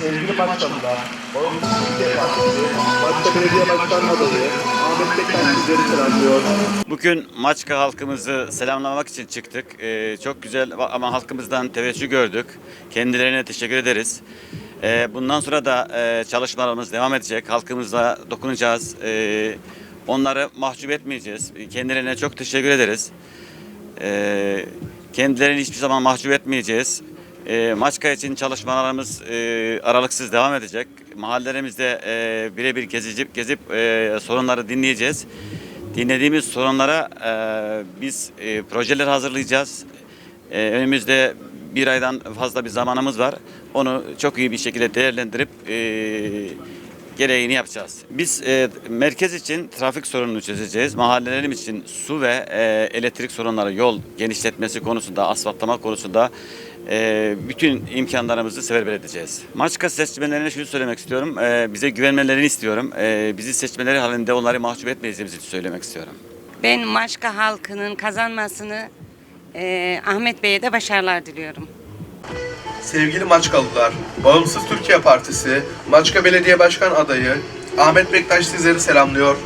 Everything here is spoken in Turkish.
sevgili başkanlar, Bağımsız Türkiye Partisi, Başka Belediye Başkanı adayı Ahmet Bektaş sizleri selamlıyor. Bugün Maçka halkımızı selamlamak için çıktık. Ee, çok güzel ama halkımızdan teveccüh gördük. Kendilerine teşekkür ederiz. Ee, bundan sonra da e, çalışmalarımız devam edecek. Halkımızla dokunacağız. Ee, onları mahcup etmeyeceğiz. Kendilerine çok teşekkür ederiz. Ee, kendilerini hiçbir zaman mahcup etmeyeceğiz. Ee, Maçka için çalışmalarımız e, aralıksız devam edecek. Mahallelerimizde e, birebir gezip, gezip e, sorunları dinleyeceğiz. Dinlediğimiz sorunlara e, biz e, projeler hazırlayacağız. E, önümüzde bir aydan fazla bir zamanımız var. Onu çok iyi bir şekilde değerlendirip e, gereğini yapacağız. Biz e, merkez için trafik sorununu çözeceğiz. Mahallelerim için su ve e, elektrik sorunları, yol genişletmesi konusunda, asfaltlama konusunda e, bütün imkanlarımızı seferber edeceğiz. Maçka seçmenlerine şunu söylemek istiyorum. E, bize güvenmelerini istiyorum. E, bizi seçmeleri halinde onları mahcup etmeyeceğimizi söylemek istiyorum. Ben Maçka halkının kazanmasını eee, Ahmet Bey'e de başarılar diliyorum. Sevgili Maçkalılar, Bağımsız Türkiye Partisi, Maçka Belediye Başkan adayı Ahmet Bektaş sizleri selamlıyor.